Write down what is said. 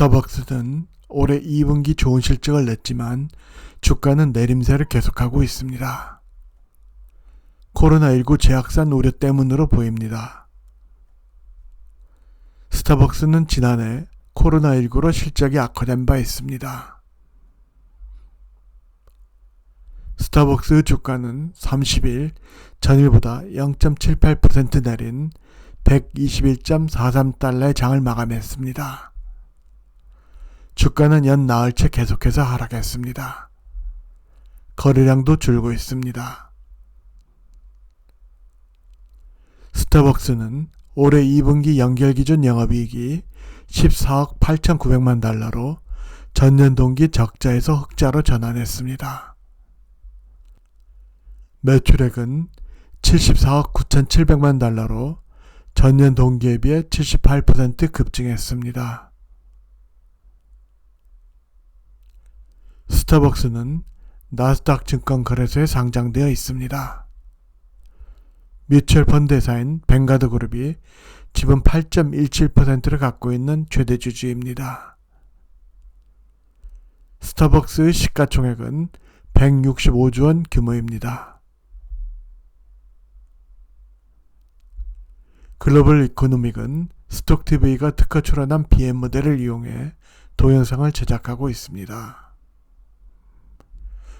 스타벅스는 올해 2분기 좋은 실적을 냈지만 주가는 내림세를 계속하고 있습니다. 코로나19 재확산 우려 때문으로 보입니다. 스타벅스는 지난해 코로나19로 실적이 악화된 바 있습니다. 스타벅스 주가는 30일 전일보다 0.78% 내린 121.43달러의 장을 마감했습니다. 주가는 연 나흘째 계속해서 하락했습니다. 거래량도 줄고 있습니다. 스타벅스는 올해 2분기 연결 기준 영업이익이 14억 8,900만 달러로 전년 동기 적자에서 흑자로 전환했습니다. 매출액은 74억 9,700만 달러로 전년 동기에 비해 78% 급증했습니다. 스타벅스는 나스닥 증권 거래소에 상장되어 있습니다. 뮤추얼 펀드 회사인 뱅가드 그룹이 지분 8.17%를 갖고 있는 최대 주주입니다. 스타벅스의 시가총액은 165조 원 규모입니다. 글로벌 이코노믹은 스톡TV가 특허 출원한 BM 모델을 이용해 동영상을 제작하고 있습니다.